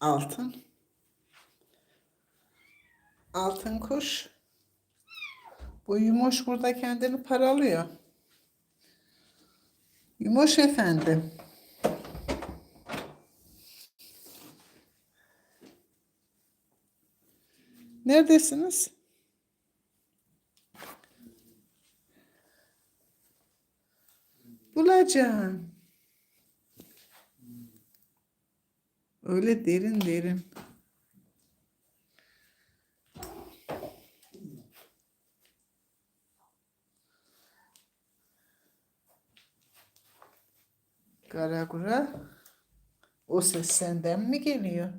Altın. Altın kuş. Bu Yumoş burada kendini paralıyor. Yumoş efendi. Neredesiniz? Bulacağım. Öyle derin derin. Garagura. O ses senden mi geliyor?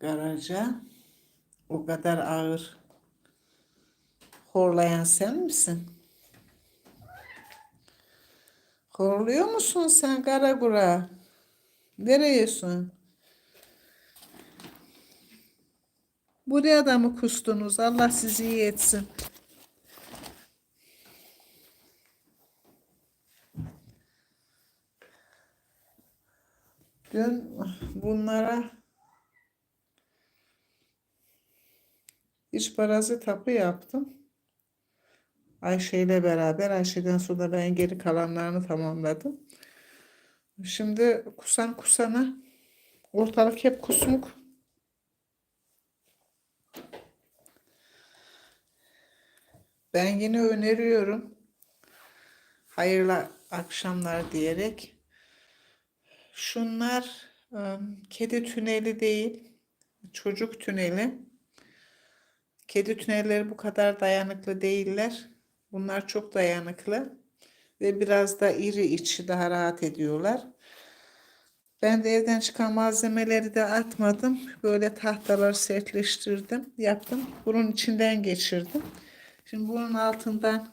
Garaja. O kadar ağır. Horlayan sen misin? Horluyor musun sen Garagura? Nereyesin? Buraya da mı kustunuz? Allah sizi iyi etsin. Dün bunlara iç parazit hapı yaptım. Ayşe ile beraber Ayşe'den sonra ben geri kalanlarını tamamladım. Şimdi kusan kusana ortalık hep kusmuk. Ben yine öneriyorum. Hayırlı akşamlar diyerek. Şunlar ım, kedi tüneli değil, çocuk tüneli. Kedi tünelleri bu kadar dayanıklı değiller. Bunlar çok dayanıklı ve biraz da iri içi daha rahat ediyorlar. Ben de evden çıkan malzemeleri de atmadım. Böyle tahtalar sertleştirdim, yaptım. Bunun içinden geçirdim. Şimdi bunun altından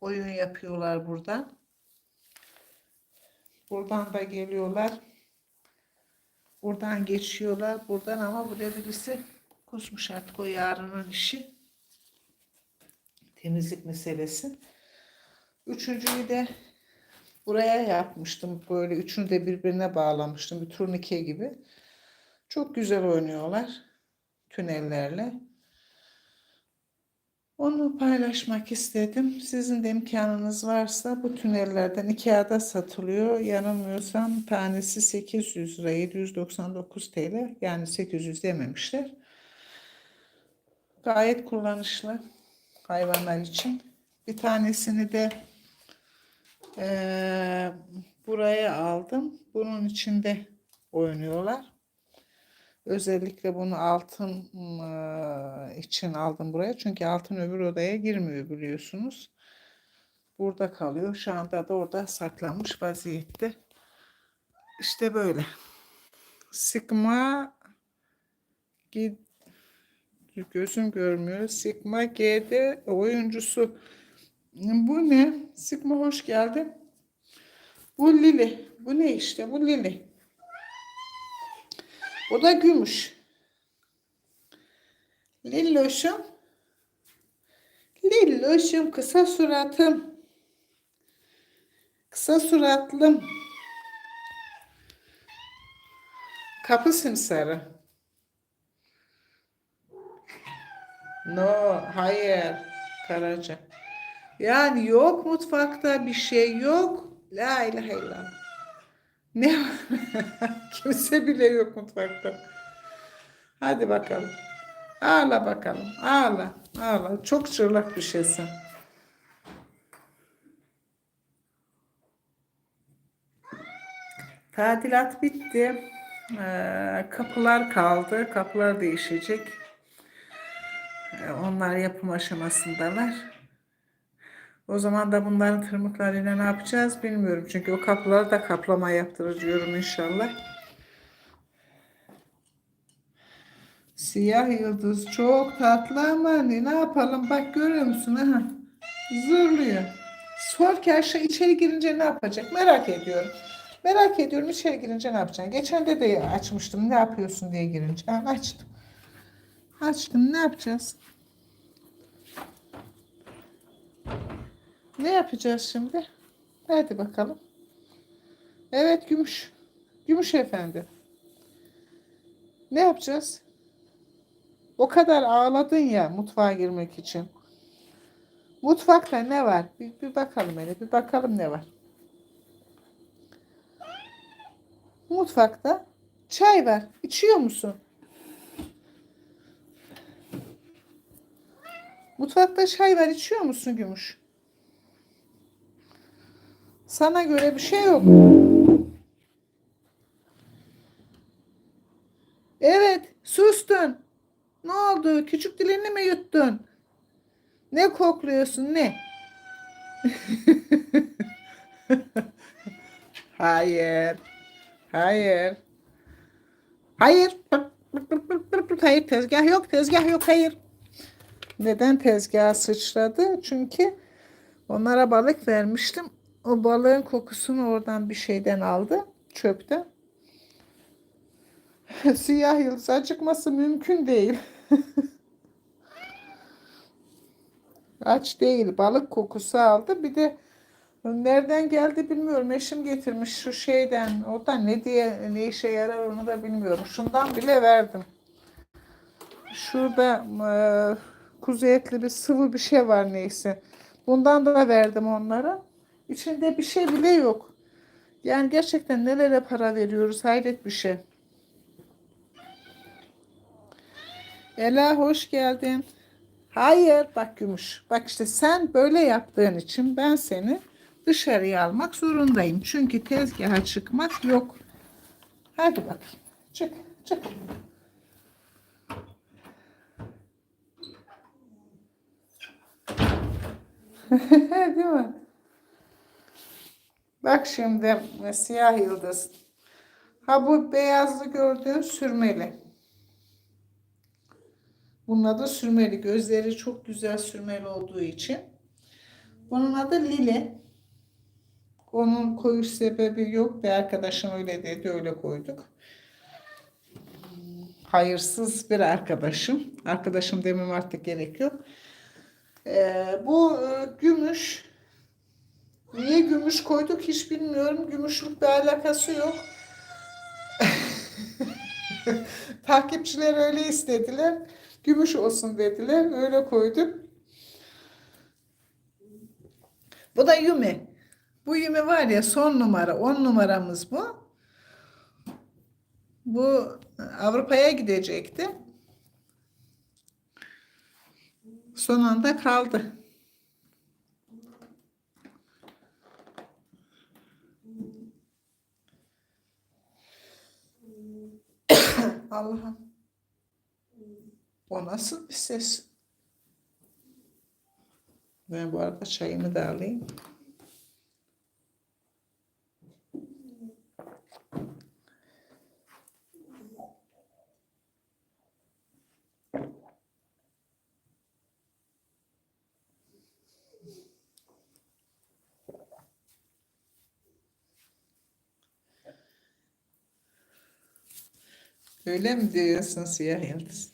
oyun yapıyorlar buradan. Buradan da geliyorlar. Buradan geçiyorlar. Buradan ama buraya birisi kusmuş artık o yarının işi. Temizlik meselesi. Üçüncüyü de buraya yapmıştım. Böyle üçünü de birbirine bağlamıştım. Bir turnike gibi. Çok güzel oynuyorlar. Tünellerle. Onu paylaşmak istedim. Sizin de imkanınız varsa bu tünellerden Ikea'da satılıyor. Yanılmıyorsam tanesi 800 lira 799 TL. Yani 800 dememişler. Gayet kullanışlı hayvanlar için. Bir tanesini de eee, buraya aldım. Bunun içinde oynuyorlar. Özellikle bunu altın eee, için aldım buraya. Çünkü altın öbür odaya girmiyor biliyorsunuz. Burada kalıyor. Şu anda da orada saklanmış vaziyette. İşte böyle. Sigma Gid gözüm görmüyor. Sigma G'de oyuncusu. Bu ne? Sigma hoş geldin. Bu Lili. Bu ne işte? Bu Lili. O da gümüş. Lilloşum. Lilloşum kısa suratım. Kısa suratlım. Kapı simsarı. No, hayır. Karaca. Yani yok mutfakta bir şey yok. La ilahe illallah. Ne? Kimse bile yok mutfakta. Hadi bakalım. Ağla bakalım. Ağla. Ağla. Çok çırlak bir şeysin. Tadilat bitti. Ee, kapılar kaldı. Kapılar değişecek. Ee, Onlar yapım aşamasındalar. O zaman da bunların tırmıklarıyla ne yapacağız bilmiyorum. Çünkü o kapıları da kaplama yaptırıyorum inşallah. Siyah yıldız çok tatlı ama hani ne yapalım bak görüyor musun? Aha, zırlıyor. Sor ki Ayşe içeri girince ne yapacak merak ediyorum. Merak ediyorum içeri girince ne yapacaksın? Geçen de de açmıştım ne yapıyorsun diye girince. Ha, açtım. Açtım ne yapacağız? Ne yapacağız şimdi? Hadi bakalım. Evet gümüş. Gümüş efendi. Ne yapacağız? O kadar ağladın ya mutfağa girmek için. Mutfakta ne var? Bir, bir bakalım hele. Bir bakalım ne var. Mutfakta çay var. İçiyor musun? Mutfakta çay var. içiyor musun Gümüş? Sana göre bir şey yok. Evet, sustun. Ne oldu? Küçük dilini mi yuttun? Ne kokluyorsun ne? Hayır. Hayır. Hayır. Hayır tezgah yok, tezgah yok, hayır. Neden tezgaha sıçradı? Çünkü onlara balık vermiştim. O balığın kokusunu oradan bir şeyden aldı. Çöpten. Siyah yıldız acıkması mümkün değil. Aç değil. Balık kokusu aldı. Bir de nereden geldi bilmiyorum. Eşim getirmiş şu şeyden. O da ne diye ne işe yarar onu da bilmiyorum. Şundan bile verdim. Şurada e, kuzu etli bir sıvı bir şey var neyse. Bundan da verdim onlara. İçinde bir şey bile yok. Yani gerçekten nelere para veriyoruz hayret bir şey. Ela hoş geldin. Hayır bak Gümüş. Bak işte sen böyle yaptığın için ben seni dışarıya almak zorundayım. Çünkü tezgaha çıkmak yok. Hadi bakayım. Çık çık. Değil mi? Bak şimdi e, siyah yıldız. Ha bu beyazlı gördüğün sürmeli. Bunun adı sürmeli. Gözleri çok güzel sürmeli olduğu için. Bunun adı Lili. Onun koyuş sebebi yok. Bir arkadaşım öyle dedi. Öyle koyduk. Hayırsız bir arkadaşım. Arkadaşım demem artık gerek yok. Ee, bu e, gümüş. Niye gümüş koyduk hiç bilmiyorum. Gümüşlük bir alakası yok. Takipçiler öyle istediler. Gümüş olsun dediler. Öyle koyduk. Bu da Yumi. Bu Yumi var ya son numara. 10 numaramız bu. Bu Avrupa'ya gidecekti. Son anda kaldı. Allah'ım. O nasıl bir ses? Ben bu arada çayımı da alayım. Öyle mi diyorsun siyah yıldız?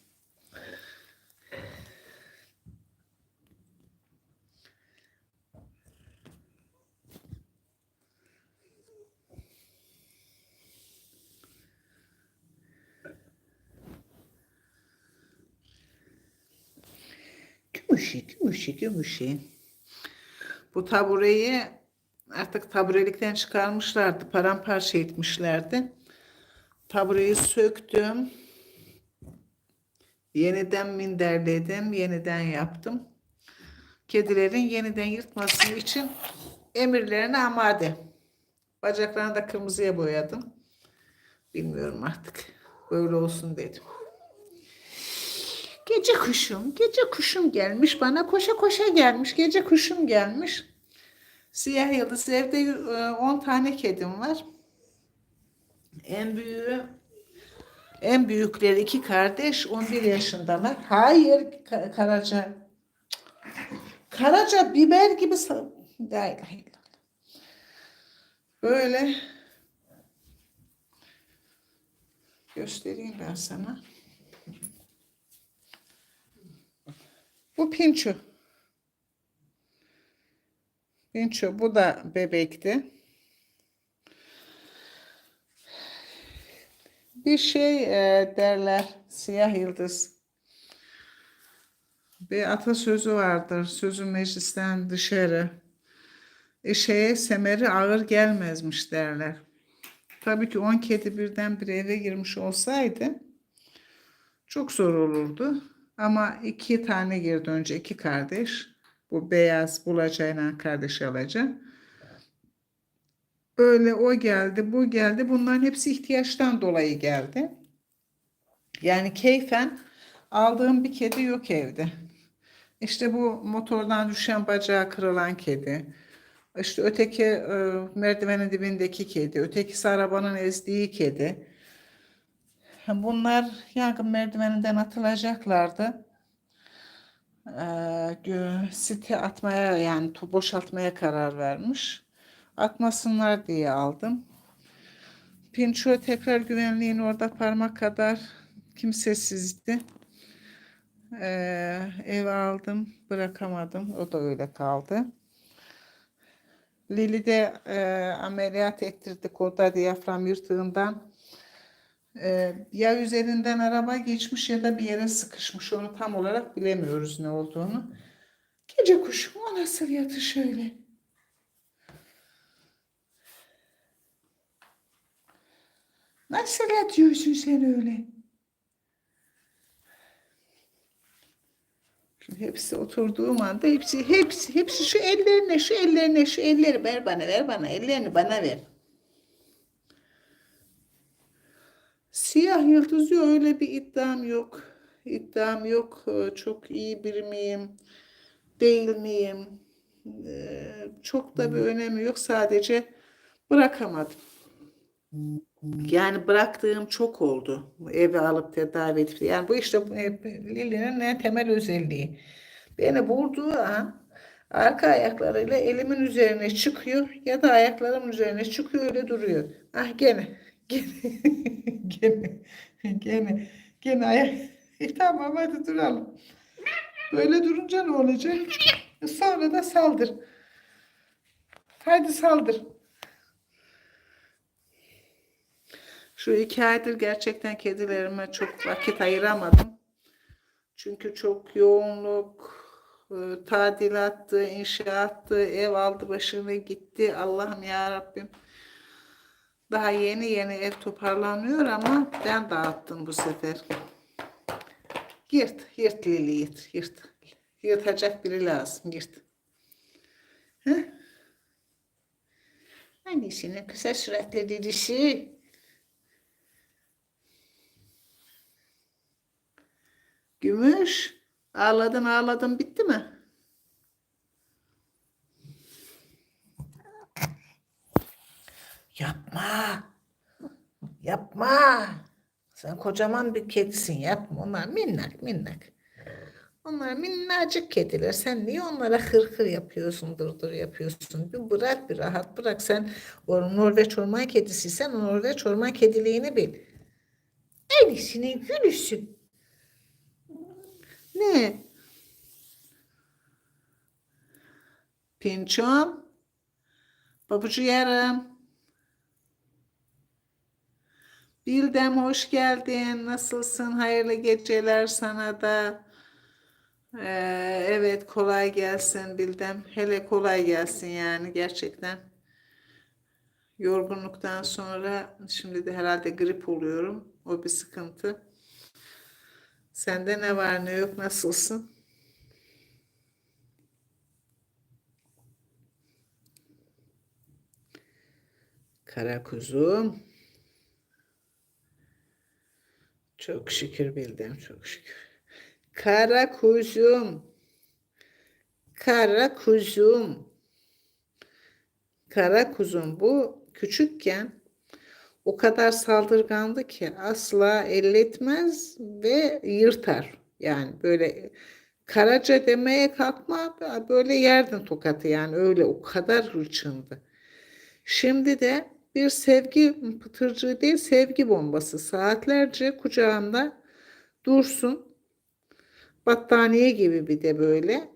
Gümüşü, gümüşü, gümüşü. Bu tabureyi artık taburelikten çıkarmışlardı. Paramparça etmişlerdi. Tabureyi söktüm. Yeniden minderledim. Yeniden yaptım. Kedilerin yeniden yırtması için emirlerine amade. Bacaklarını da kırmızıya boyadım. Bilmiyorum artık. Böyle olsun dedim. Gece kuşum, gece kuşum gelmiş bana koşa koşa gelmiş. Gece kuşum gelmiş. Siyah yıldız evde 10 tane kedim var. En büyüğü en büyükleri iki kardeş 11 yaşındalar. Hayır Ka- Karaca. Karaca biber gibi. Böyle göstereyim ben sana. Bu Pinço. Pinço bu da bebekti. Bir şey e, derler siyah yıldız. Bir atasözü vardır. Sözü meclisten dışarı. Eşeğe semeri ağır gelmezmiş derler. Tabii ki 10 kedi birden bir eve girmiş olsaydı çok zor olurdu. Ama iki tane girdi önce iki kardeş. Bu beyaz bulacayla kardeş alacak. Böyle o geldi, bu geldi. Bunların hepsi ihtiyaçtan dolayı geldi. Yani keyfen aldığım bir kedi yok evde. İşte bu motordan düşen bacağı kırılan kedi. İşte öteki e, merdivenin dibindeki kedi. Ötekisi arabanın ezdiği kedi. Bunlar yangın merdiveninden atılacaklardı. Gö- site atmaya yani boşaltmaya karar vermiş. Atmasınlar diye aldım. Pinço tekrar güvenliğin orada parmak kadar kimsesizdi. Ee, eve aldım, bırakamadım. O da öyle kaldı. Lili de e, ameliyat ettirdik. O da diyafram yırtığından. E, ya üzerinden araba geçmiş ya da bir yere sıkışmış. Onu tam olarak bilemiyoruz ne olduğunu. Gece kuşum o nasıl yatış öyle? Nasıl yatıyorsun sen öyle? Şimdi hepsi oturduğum anda hepsi hepsi hepsi şu ellerine şu ellerine şu elleri ver bana ver bana ellerini bana ver. Siyah yıldız yok öyle bir iddiam yok. İddiam yok. Ee, Çok iyi biri miyim? Değil miyim? Ee, Çok da bir önemi yok. Sadece bırakamadım. Yani bıraktığım çok oldu. Eve alıp tedavi edip. Yani bu işte Lili'nin en temel özelliği. Beni vurduğu an arka ayaklarıyla elimin üzerine çıkıyor ya da ayaklarımın üzerine çıkıyor öyle duruyor. Ah gene gene gene gene gene ayak. E, tamam hadi duralım. Böyle durunca ne olacak? Sonra da saldır. Hadi saldır. Şu iki aydır gerçekten kedilerime çok vakit ayıramadım. Çünkü çok yoğunluk, e, tadilattı, inşaattı, ev aldı başını gitti. Allah'ım ya Rabbim. Daha yeni yeni ev toparlanıyor ama ben dağıttım bu sefer. Yırt, yırt Lili yırt, yırt. Yırtacak biri lazım, yırt. Heh. Annesinin kısa süratli Lilisi. Gümüş. Ağladın ağladın bitti mi? Yapma. Yapma. Sen kocaman bir kedisin yapma. Onlar minnak minnak. Onlar minnacık kediler. Sen niye onlara hırhır yapıyorsun, dırdır yapıyorsun? Bir bırak bir rahat bırak. Sen o Norveç orman kedisiysen Norveç orman kediliğini bil. En iyisinin gülüsün. Ne? Pinçom. Babucu yarım. Bildem hoş geldin. Nasılsın? Hayırlı geceler sana da. Ee, evet kolay gelsin Bildem. Hele kolay gelsin yani gerçekten. Yorgunluktan sonra şimdi de herhalde grip oluyorum. O bir sıkıntı. Sende ne var ne yok nasılsın? Kara kuzum. Çok şükür bildim çok şükür. Kara kuzum. Kara kuzum. Kara kuzum bu küçükken o kadar saldırgandı ki asla elletmez ve yırtar. Yani böyle karaca demeye kalkma böyle yerden tokatı yani öyle o kadar hırçındı. Şimdi de bir sevgi pıtırcığı değil sevgi bombası saatlerce kucağımda dursun. Battaniye gibi bir de böyle.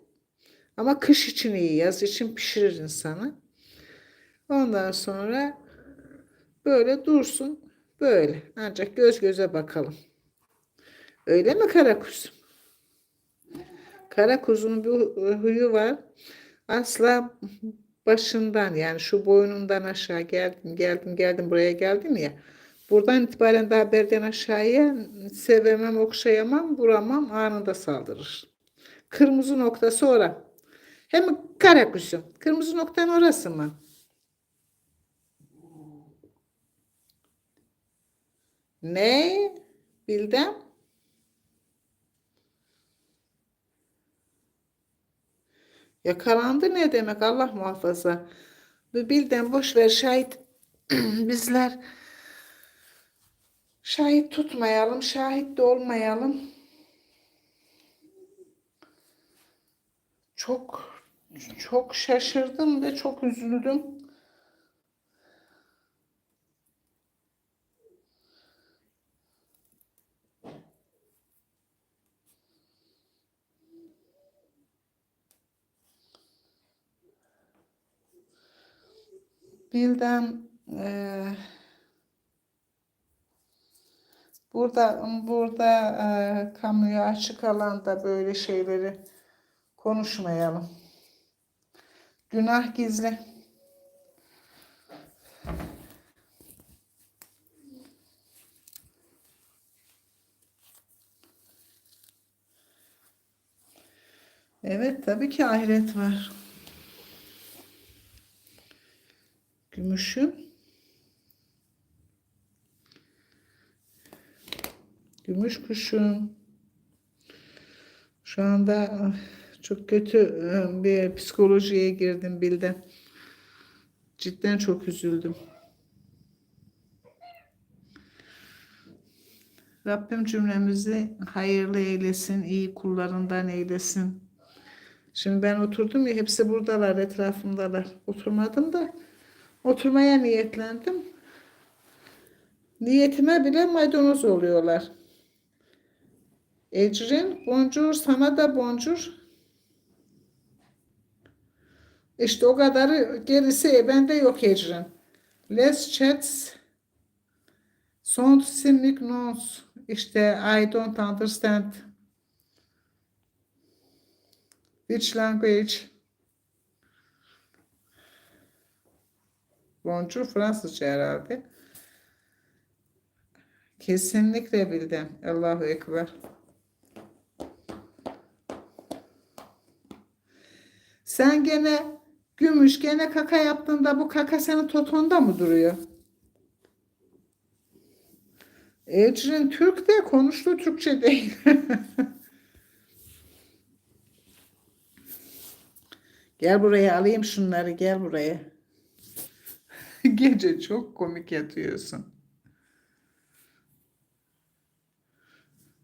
Ama kış için iyi, yaz için pişirir insanı. Ondan sonra böyle dursun. Böyle. Ancak göz göze bakalım. Öyle mi kara kuzum? Kara kuzunun bir huyu var. Asla başından yani şu boynundan aşağı geldim geldim geldim buraya geldim ya. Buradan itibaren daha belden aşağıya sevemem, okşayamam, vuramam anında saldırır. Kırmızı noktası ora. Hem kara kuşum. Kırmızı noktan orası mı? Ne? Bildim. Yakalandı ne demek Allah muhafaza. Bilden boş ver şahit bizler şahit tutmayalım, şahit de olmayalım. Çok çok şaşırdım ve çok üzüldüm. Bilden eee burada burada eee kamuya açık alanda böyle şeyleri konuşmayalım. Günah gizli. Evet tabii ki ahiret var. Gümüşüm. Gümüş kuşum. Şu anda ah, çok kötü e, bir psikolojiye girdim bildim. Cidden çok üzüldüm. Rabbim cümlemizi hayırlı eylesin, iyi kullarından eylesin. Şimdi ben oturdum ya hepsi buradalar, etrafımdalar. Oturmadım da oturmaya niyetlendim. Niyetime bile maydanoz oluyorlar. Ecrin, boncuk, sana da boncuk. İşte o kadarı gerisi bende yok Ecrin. Les chats sont significants. İşte I don't understand. Which language? Bonjour Fransızca herhalde. Kesinlikle bildim. Allahu Ekber. Sen gene gümüş gene kaka yaptığında bu kaka senin totonda mı duruyor? Ecrin Türk de konuştuğu Türkçe değil. Gel buraya alayım şunları gel buraya. Gece çok komik yatıyorsun.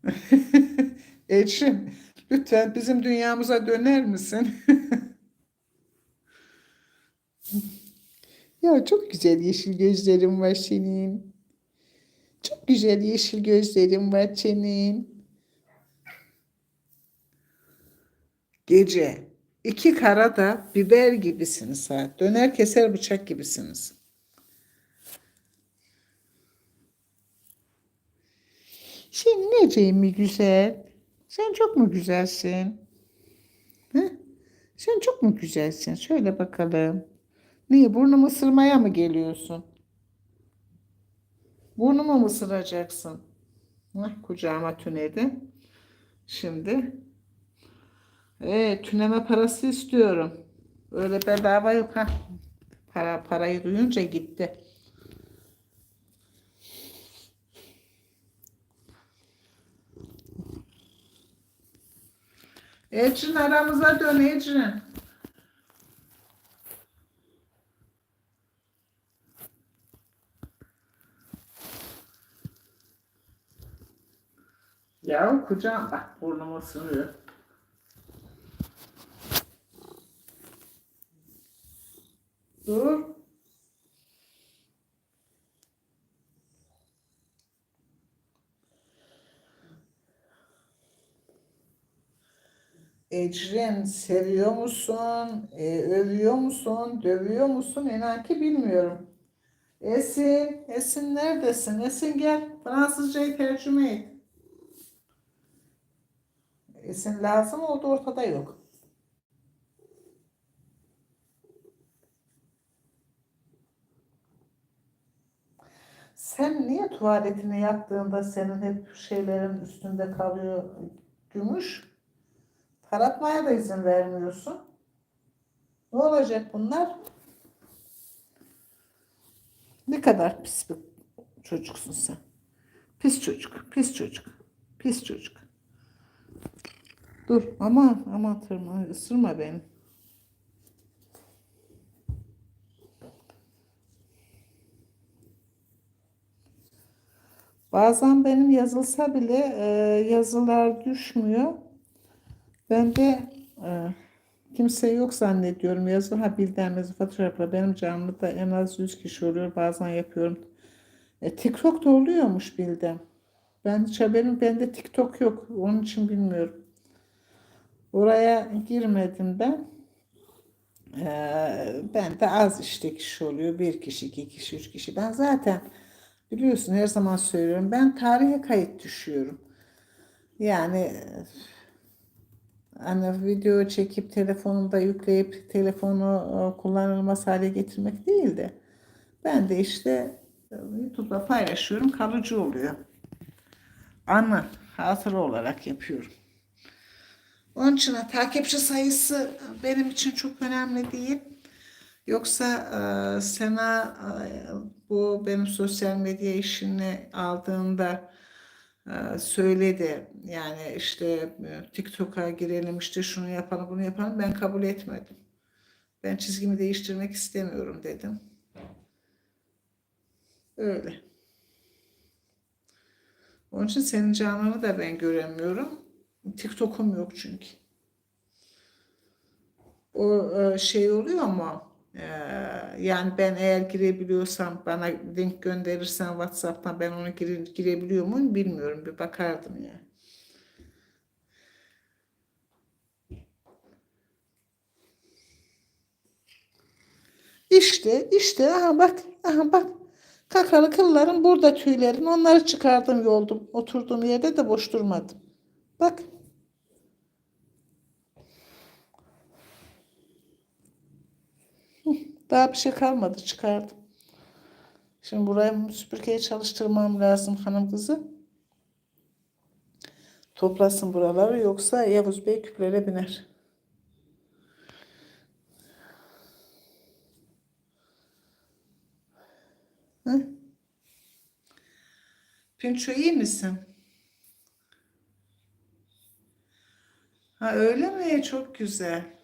Ecrin lütfen bizim dünyamıza döner misin? Ya çok güzel yeşil gözlerin var senin. Çok güzel yeşil gözlerin var senin. Gece iki kara da biber gibisiniz ha. Döner keser bıçak gibisiniz. Sen neceğin mi güzel? Sen çok mu güzelsin? Hı? Sen çok mu güzelsin? Söyle bakalım. Niye burnumu ısırmaya mı geliyorsun? Burnumu mu ısıracaksın? Heh, kucağıma tünedi. Şimdi evet, tüneme parası istiyorum. Öyle bedava yok ha. Para, parayı duyunca gitti. Ecrin aramıza dön Ecrin. Ya kucağım bak burnumu ısırıyor. Dur. Ecrin seviyor musun? E, övüyor musun? Dövüyor musun? İnan bilmiyorum. Esin, Esin neredesin? Esin gel. Fransızcayı tercüme et. Esin lazım oldu ortada yok. Sen niye tuvaletini yaptığında senin hep şeylerin üstünde kalıyor gümüş? Taratmaya da izin vermiyorsun. Ne olacak bunlar? Ne kadar pis bir çocuksun sen. Pis çocuk, pis çocuk, pis çocuk. Dur, aman aman tırma, ısırma beni. Bazen benim yazılsa bile e, yazılar düşmüyor. Ben de e, kimse yok zannediyorum. Yazı ha bildiğimiz fotoğrafla benim canlı da en az 100 kişi oluyor. Bazen yapıyorum. E, TikTok'ta oluyormuş bildim. Ben hiç haberim bende TikTok yok. Onun için bilmiyorum. Oraya girmedim ben. Ee, ben de az işte kişi oluyor. Bir kişi, iki kişi, üç kişi. Ben zaten biliyorsun her zaman söylüyorum. Ben tarihe kayıt düşüyorum. Yani hani video çekip telefonumda yükleyip telefonu e, kullanılmaz hale getirmek değil de ben de işte e, YouTube'da paylaşıyorum kalıcı oluyor. Anı, hatıra olarak yapıyorum. Onun için takipçi sayısı benim için çok önemli değil. Yoksa e, Sena e, bu benim sosyal medya işini aldığında söyledi. Yani işte TikTok'a girelim işte şunu yapalım bunu yapalım. Ben kabul etmedim. Ben çizgimi değiştirmek istemiyorum dedim. Öyle. Onun için senin canını da ben göremiyorum. TikTok'um yok çünkü. O şey oluyor mu? E, yani ben eğer girebiliyorsam bana link gönderirsen WhatsApp'tan ben onu gire, girebiliyor muyum bilmiyorum. Bir bakardım ya. İşte, işte, aha bak, aha bak. Kakalı kılların burada tüylerin. Onları çıkardım yoldum. Oturduğum yerde de boş durmadım. Bak. Daha bir şey kalmadı çıkardım. Şimdi burayı süpürgeye çalıştırmam lazım hanım kızı. Toplasın buraları yoksa Yavuz Bey küplere biner. Hı? Pinço iyi misin? Ha öyle mi? Çok güzel.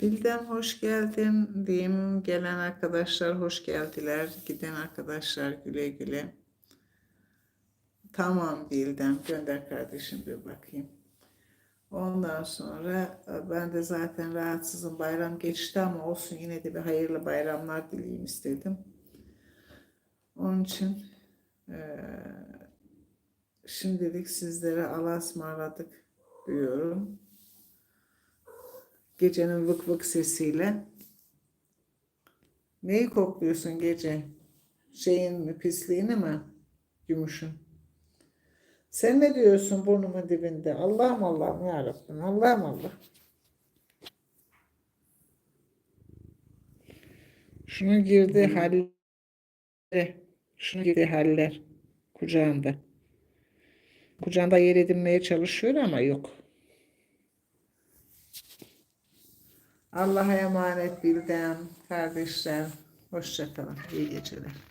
Bilden hoş geldin diyeyim. Gelen arkadaşlar hoş geldiler. Giden arkadaşlar güle güle. Tamam Bilden gönder kardeşim bir bakayım. Ondan sonra e, ben de zaten rahatsızım. Bayram geçti ama olsun yine de bir hayırlı bayramlar dileyim istedim. Onun için e, şimdilik sizlere Allah'a ısmarladık diyorum gecenin vık vık sesiyle. Neyi kokluyorsun gece? Şeyin mi pisliğini mi? Gümüşün. Sen ne diyorsun burnumun dibinde? Allah'ım Allah'ım ya Rabbim. Allah'ım Allah. Şunun girdiği haller. Şunun girdiği haller. Kucağında. Kucağında yer edinmeye çalışıyor ama yok. Allah'a emanet bildim kardeşler. Hoşçakalın. İyi geceler.